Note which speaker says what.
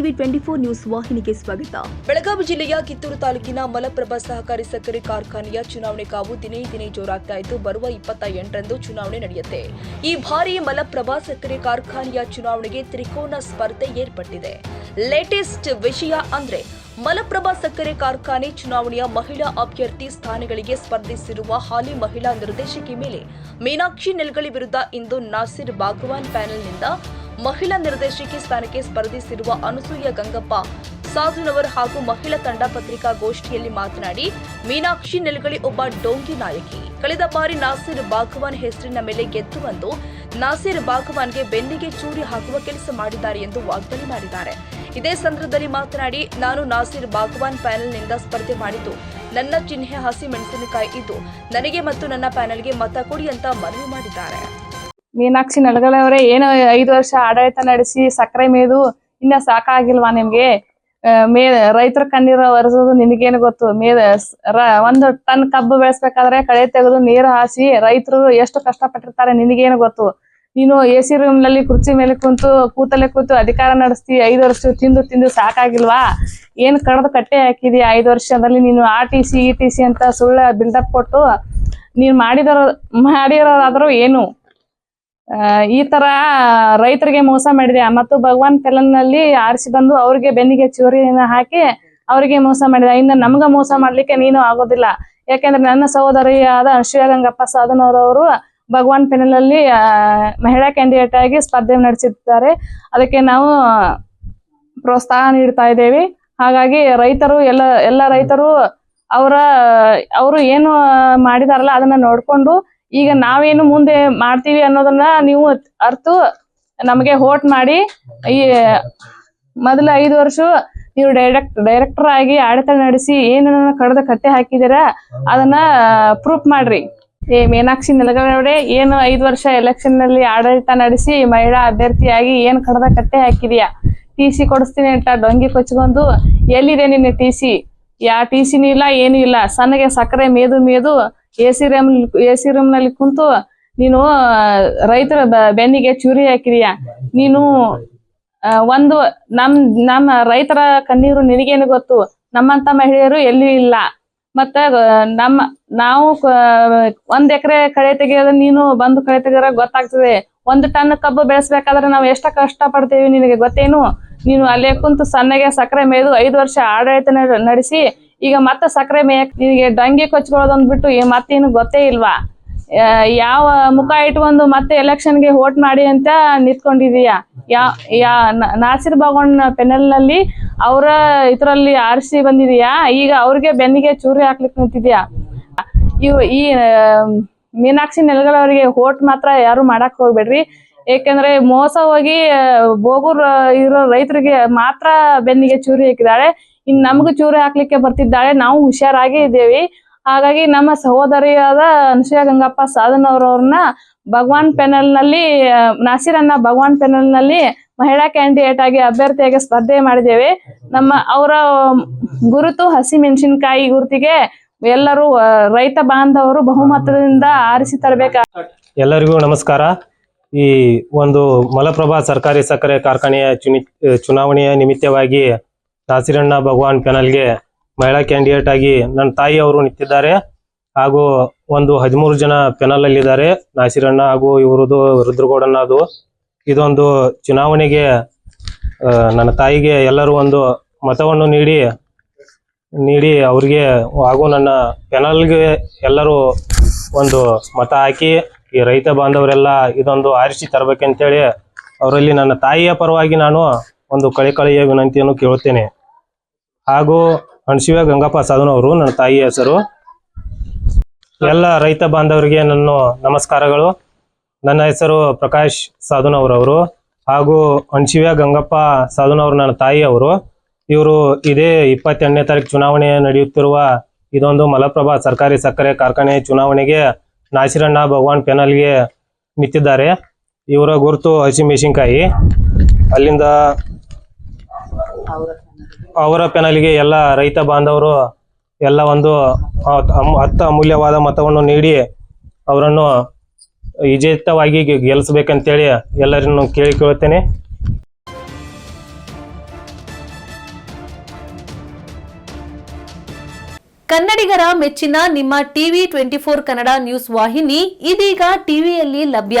Speaker 1: TV twenty four news ವಾಹಿನಿಗೆ ಸ್ವಾಗತ. ಬೆಳಗಾವಿ ಜಿಲ್ಲೆಯ ಕಿತ್ತೂರು ತಾಲೂಕಿನ ಮಲಪ್ರಭಾ ಸಹಕಾರಿ ಸಕ್ಕರೆ ಕಾರ್ಖಾನೆಯ ಚುನಾವಣೆ ಕಾವು ದಿನೇ ದಿನೇ ಜೋರಾಗ್ತಾ ಇದ್ದು, ಬರುವ ಇಪ್ಪತ್ತ ಎಂಟರಂದು ಚುನಾವಣೆ ನಡೆಯುತ್ತೆ. ಈ ಬಾರಿ ಮಲಪ್ರಭಾ ಸಕ್ಕರೆ ಕಾರ್ಖಾನೆಯ ಚುನಾವಣೆಗೆ ತ್ರಿಕೋನ ಸ್ಪರ್ಧೆ ಏರ್ಪಟ್ಟಿದೆ. ಲೇಟೆಸ್ಟ್ ವಿಷಯ ಅಂದ್ರೆ, ಮಲಪ್ರಭಾ ಸಕ್ಕರೆ ಕಾರ್ಖಾನೆ ಚುನಾವಣೆಯ ಮಹಿಳಾ ಅಭ್ಯರ್ಥಿ ಸ್ಥಾನಗಳಿಗೆ ಸ್ಪರ್ಧಿಸಿರುವ ಹಾಲಿ ಮಹಿಳಾ ನಿರ್ದೇಶಕಿ ಮೇಲೆ ಮೀನಾಕ್ಷಿ ನೆಲ್ಗಳಿ ವಿರುದ್ಧ ಇಂದು ನಾಸಿರ್ ಬಾಗ್ವಾನ್ ಪ್ಯಾನೆಲ್ನಿಂದ ಮಹಿಳಾ ನಿರ್ದೇಶಕಿ ಸ್ಥಾನಕ್ಕೆ ಸ್ಪರ್ಧಿಸಿರುವ ಅನಸೂಯ ಗಂಗಪ್ಪ, ಸಾಧುನವರ್ ಹಾಗೂ ಮಹಿಳಾ ತಂಡ ಪತ್ರಿಕಾಗೋಷ್ಠಿಯಲ್ಲಿ ಮಾತನಾಡಿ, ಮೀನಾಕ್ಷಿ ನೆಲಗಳಿ ಒಬ್ಬ ಡೋಂಗಿ ನಾಯಕಿ. ಕಳೆದ ಬಾರಿ ನಾಸಿರ್ ಬಾಗವಾನ್ ಹೆಸರಿನ ಮೇಲೆ ಗೆದ್ದು ಬಂದು, ನಾಸಿರ್ ಬಾಗವಾನ್ಗೆ ಬೆನ್ನಿಗೆ ಚೂರಿ ಹಾಕುವ ಕೆಲಸ ಮಾಡಿದ್ದಾರೆ ಎಂದು ವಾಗ್ದಾಳಿ ಮಾಡಿದ್ದಾರೆ. ಇದೇ ಸಂದರ್ಭದಲ್ಲಿ ಮಾತನಾಡಿ, ನಾನು ನಾಸಿರ್ ಬಾಗವಾನ್ ಪ್ಯಾನೆಲ್ನಿಂದ ಸ್ಪರ್ಧೆ ಮಾಡಿದ್ದು, ನನ್ನ ಚಿಹ್ನೆ ಹಸಿ ಮೆಣಸಿನಕಾಯಿ ಇದ್ದು, ನನಗೆ ಮತ್ತು ನನ್ನ ಪ್ಯಾನೆಲ್ಗೆ ಮತ ಕೊಡಿ ಅಂತ ಮನವಿ ಮಾಡಿದ್ದಾರೆ.
Speaker 2: ಮೀನಾಕ್ಷಿ ನಡಗಲವರೇ, ಏನು ಐದು ವರ್ಷ ಆಡಳಿತ ನಡೆಸಿ ಸಕ್ಕರೆ ಮೇದು ಇನ್ನ ಸಾಕಾಗಿಲ್ವಾ ನಿಮ್ಗೆ? ಮೇ, ರೈತರ ಕಣ್ಣೀರ ಒರೆಸೋದು ನಿನಗೇನು ಗೊತ್ತು? ಮೇ ಒಂದು ಟನ್ ಕಬ್ಬು ಬೆಳೆಸ್ಬೇಕಾದ್ರೆ ಕಳೆ ತೆಗೆದು ನೀರು ಹಾಸಿ ರೈತರು ಎಷ್ಟು ಕಷ್ಟಪಟ್ಟಿರ್ತಾರೆ ನಿನಗೇನು ಗೊತ್ತು? ನೀನು ಎ ಸಿ ರೂಮ್ನಲ್ಲಿ ಕುರ್ಚಿ ಮೇಲೆ ಕುಂತು, ಕೂತಲ್ಲೇ ಕೂತು ಅಧಿಕಾರ ನಡೆಸ್ತಿ, ಐದು ವರ್ಷ ತಿಂದು ತಿಂದು ಸಾಕಾಗಿಲ್ವಾ? ಏನ್ ಕಡದ್ ಕಟ್ಟೆ ಹಾಕಿದಿ ಐದು ವರ್ಷದಲ್ಲಿ? ನೀನು ಆ T C E T C ಅಂತ ಸುಳ್ಳ ಬಿಲ್ಡಪ್ ಕೊಟ್ಟು ನೀನ್ ಮಾಡಿದರೋ ಮಾಡಿರೋದಾದ್ರೂ ಏನು? ಈ ತರ ರೈತರಿಗೆ ಮೋಸ ಮಾಡಿದೆ. ಮತ್ತು ಭಗವಾನ್ನಲ್ಲಿ ಆರಿಸಿ ಬಂದು ಅವ್ರಿಗೆ ಬೆನ್ನಿಗೆ ಚೂರಿನ ಹಾಕಿ ಅವರಿಗೆ ಮೋಸ ಮಾಡಿದೆ. ಇನ್ನು ನಮ್ಗ ಮೋಸ ಮಾಡ್ಲಿಕ್ಕೆ ನೀನು ಆಗೋದಿಲ್ಲ. ಯಾಕೆಂದ್ರೆ ನನ್ನ ಸಹೋದರಿಯಾದ ಗಂಗಪ್ಪ ಸಾಧನವರವರು ಭಗವಾನ್ ಪೆನಲಲ್ಲಿ ಆ, ಮಹಿಳಾ ಕ್ಯಾಂಡಿಡೇಟ್ ಆಗಿ ಸ್ಪರ್ಧೆ ನಡೆಸಿದ್ದಾರೆ. ಅದಕ್ಕೆ ನಾವು ಪ್ರೋತ್ಸಾಹ ನೀಡ್ತಾ ಇದ್ದೇವೆ. ಹಾಗಾಗಿ ರೈತರು ಎಲ್ಲ ಎಲ್ಲ ರೈತರು ಅವರ ಅವರು ಏನು ಮಾಡಿದಾರಲ್ಲ ಅದನ್ನ ನೋಡ್ಕೊಂಡು ಈಗ ನಾವೇನು ಮುಂದೆ ಮಾಡ್ತೀವಿ ಅನ್ನೋದನ್ನ ನೀವು ಅರ್ತು ನಮಗೆ ಹೋಟ್ ಮಾಡಿ ಈ ಮೊದಲ ಐದು ವರ್ಷ ನೀವು ಡೈರೆಕ್ಟ್, ಡೈರೆಕ್ಟರ್ ಆಗಿ ಆಡಳಿತ ನಡೆಸಿ ಏನನ್ನ ಕಡದ ಕಟ್ಟೆ ಹಾಕಿದಿರಾ, ಅದನ್ನ ಪ್ರೂಫ್ ಮಾಡ್ರಿ. ಏ ಮೀನಾಕ್ಷಿ ನಿಲಗಡೆ ಏನು ಐದು ವರ್ಷ ಎಲೆಕ್ಷನ್ನಲ್ಲಿ ಆಡಳಿತ ನಡೆಸಿ ಮಹಿಳಾ ಅಭ್ಯರ್ಥಿಯಾಗಿ ಏನ್ ಕಡದ ಕಟ್ಟೆ ಹಾಕಿದ್ಯಾ? ಟಿ ಸಿ ಕೊಡಿಸ್ತೀನಿ ಅಂತ ಡೊಂಗಿ ಕೊಚ್ಕೊಂಡು, ಎಲ್ಲಿದೆ ನಿನ್ನ ಟಿ ಸಿ ಯಾ ಟಿ ಸಿನೂ ಇಲ್ಲ, ಏನೂ ಇಲ್ಲ. ಸಣ್ಣಗೆ ಸಕ್ಕರೆ ಮೇದು ಮೇದು A C room A C ರೂಮ್ನಲ್ಲಿ ಕುಂತು ನೀನು ರೈತರ ಬೆನ್ನಿಗೆ ಚೂರಿ ಹಾಕಿದೀಯಾ. ನೀನು ಒಂದು ನಮ್, ನಮ್ಮ ರೈತರ ಕಣ್ಣೀರು ನಿನಗೇನು ಗೊತ್ತು? ನಮ್ಮಂತ ಮಹಿಳೆಯರು ಎಲ್ಲಿ ಇಲ್ಲ. ಮತ್ತ ನಮ್ಮ, ನಾವು ಒಂದ್ ಎಕರೆ ಕಳೆ ತೆಗಿಯೋದು ನೀನು ಬಂದು ಕಳೆ ತೆಗಿಯೋರ ಗೊತ್ತಾಗ್ತದೆ. ಒಂದು ಟನ್ ಕಬ್ಬು ಬೆಳೆಸ್ಬೇಕಾದ್ರೆ ನಾವು ಎಷ್ಟ ಕಷ್ಟ ಪಡ್ತೇವೆ ನಿನಗೆ ಗೊತ್ತೇನು? ನೀನು ಅಲ್ಲೇ ಕುಂತು ಸಣ್ಣಗೆ ಸಕ್ಕರೆ ಮೇಯ್ದು ಐದು ವರ್ಷ ಆಡಳಿತ ನಡ್- ನಡೆಸಿ ಈಗ ಮತ್ತೆ ಸಕ್ಕರೆ ಮೇಯಕ್ ನಿನಗೆ ಡಂಗಿ ಏ- ಮತ್ತೇನು ಗೊತ್ತೇ ಇಲ್ವಾ? ಯಾವ ಮುಖ ಇಟ್ಕೊಂಡು ಮತ್ತೆ ಎಲೆಕ್ಷನ್ಗೆ ವೋಟ್ ಮಾಡಿ ಅಂತ ನಿಂತ್ಕೊಂಡಿದೀಯಾ? ಯಾ ಯಾ ನಾಸಿರ್ ಬಾಗೋಣ್ ಪೆನಲ್ನಲ್ಲಿ ಅವರ ಇದರಲ್ಲಿ ಆರಿಸಿ ಬಂದಿದೀಯಾ? ಈಗ ಅವ್ರಿಗೆ ಬೆನ್ನಿಗೆ ಚೂರಿ ಹಾಕ್ಲಿಕ್ಕೆ ನಿಂತಿದ್ಯಾ? ಇವ್ ಈ ಮೀನಾಕ್ಷಿ ನೆಲಗಳವರಿಗೆ ವೋಟ್ ಮಾತ್ರ ಯಾರು ಮಾಡಕ್ ಹೋಗ್ಬೇಡ್ರಿ. ಏಕೆಂದ್ರೆ ಮೋಸ ಹೋಗಿ ಬೋಗೂರ್ ಇರೋ ರೈತರಿಗೆ ಮಾತ್ರ ಬೆನ್ನಿಗೆ ಚೂರಿ ಹಾಕಿದಾಳೆ ಇನ್ ನಮಗೂ ಚೂರು ಹಾಕ್ಲಿಕ್ಕೆ ಬರ್ತಿದ್ದಾಳೆ, ನಾವು ಹುಷಾರಾಗಿ ಇದ್ದೇವೆ. ಹಾಗಾಗಿ ನಮ್ಮ ಸಹೋದರಿಯಾದ ಅನುಸೂಯ ಗಂಗಪ್ಪ ಸಾಧನ್ ಅವರವ್ರನ್ನ ಭಗವಾನ್ ಪೆನಲ್ನಲ್ಲಿ ನಾಸಿರನ್ನ ಭಗವಾನ್ ಪೆನಲ್ನಲ್ಲಿ ಮಹಿಳಾ ಕ್ಯಾಂಡಿಡೇಟ್ ಆಗಿ ಅಭ್ಯರ್ಥಿಯಾಗಿ ಸ್ಪರ್ಧೆ ಮಾಡಿದ್ದೇವೆ. ನಮ್ಮ ಅವರ ಗುರುತು ಹಸಿ ಮೆಣಸಿನಕಾಯಿ ಗುರುತಿಗೆ ಎಲ್ಲರೂ ರೈತ ಬಾಂಧವರು ಬಹುಮತದಿಂದ ಆರಿಸಿ ತರಬೇಕ
Speaker 3: ಎಲ್ಲರಿಗೂ ನಮಸ್ಕಾರ. ಈ ಒಂದು ಮಲಪ್ರಭಾ ಸರ್ಕಾರಿ ಸಕ್ಕರೆ ಕಾರ್ಖಾನೆಯ ಚುನಿ ಚುನಾವಣೆಯ ನಿಮಿತ್ತವಾಗಿ ನಾಸಿರಣ್ಣ ಭಗವಾನ್ ಪ್ಯಾನಲ್ಗೆ ಮಹಿಳಾ ಕ್ಯಾಂಡಿಡೇಟ್ ಆಗಿ ನನ್ನ ತಾಯಿ ಅವರು ನಿಂತಿದ್ದಾರೆ. ಹಾಗೂ ಒಂದು ಹದಿಮೂರು ಜನ ಪೆನಲ್ ಅಲ್ಲಿದ್ದಾರೆ ನಾಸಿರಣ್ಣ ಹಾಗೂ ಇವರದು ರುದ್ರಗೌಡಣ್ಣದು ಇದೊಂದು ಚುನಾವಣೆಗೆ ನನ್ನ ತಾಯಿಗೆ ಎಲ್ಲರೂ ಒಂದು ಮತವನ್ನು ನೀಡಿ ನೀಡಿ ಅವ್ರಿಗೆ ಹಾಗೂ ನನ್ನ ಪೆನಲ್ಗೆ ಎಲ್ಲರೂ ಒಂದು ಮತ ಹಾಕಿ, ಈ ರೈತ ಬಾಂಧವರೆಲ್ಲ ಇದೊಂದು ಆರಿಸಿ ತರಬೇಕಂತೇಳಿ ಅವರಲ್ಲಿ ನನ್ನ ತಾಯಿಯ ಪರವಾಗಿ ನಾನು ಒಂದು ಕಳೆ ಕಳೆಯ ವಿನಂತಿಯನ್ನು ಕೇಳುತ್ತೇನೆ. ಹಾಗೂ ಅಣಶಿವ ಗಂಗಪ್ಪ ಸಾಧನವರು ನನ್ನ ತಾಯಿ ಹೆಸರು. ಎಲ್ಲ ರೈತ ಬಾಂಧವರಿಗೆ ನನ್ನ ನಮಸ್ಕಾರಗಳು. ನನ್ನ ಹೆಸರು ಪ್ರಕಾಶ್ ಸಾಧುನವರವರು ಹಾಗೂ ಅಣಶಿವ ಗಂಗಪ್ಪ ಸಾಧುನವರು ನನ್ನ ತಾಯಿಯವರು ಇವರು ಇದೇ ಇಪ್ಪತ್ತೆಂಟನೇ ತಾರೀಕು ಚುನಾವಣೆ ನಡೆಯುತ್ತಿರುವ ಇದೊಂದು ಮಲಪ್ರಭಾ ಸರ್ಕಾರಿ ಸಕ್ಕರೆ ಕಾರ್ಖಾನೆ ಚುನಾವಣೆಗೆ ನಾಸಿರಣ್ಣ ಭಗವಾನ್ ಪೆನಲ್ಗೆ ನಿಂತಿದ್ದಾರೆ. ಇವರ ಗುರುತು ಹಸಿಮೆಣಸಿನ್ಕಾಯಿ ಅಲ್ಲಿಂದ ಅವರ ಪೆನಲಿಗೆ ಎಲ್ಲ ರೈತ ಬಾಂಧವರು ಎಲ್ಲ ಒಂದು ಅತ್ತ ಅಮೂಲ್ಯವಾದ ಮತವನ್ನು ನೀಡಿ ಅವರನ್ನು ವಿಜೇತವಾಗಿ ಗೆಲ್ಲಿಸ್ಬೇಕಂತೇಳಿ ಎಲ್ಲರನ್ನು ಕೇಳಿಕೊಳ್ಳುತ್ತೇನೆ
Speaker 4: ಕನ್ನಡಿಗರ ಮೆಚ್ಚಿನ ನಿಮ್ಮ TV twenty four Kannada news ವಾಹಿನಿ ಇದೀಗ ಟಿವಿಯಲ್ಲಿ ಲಭ್ಯ.